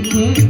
विसावा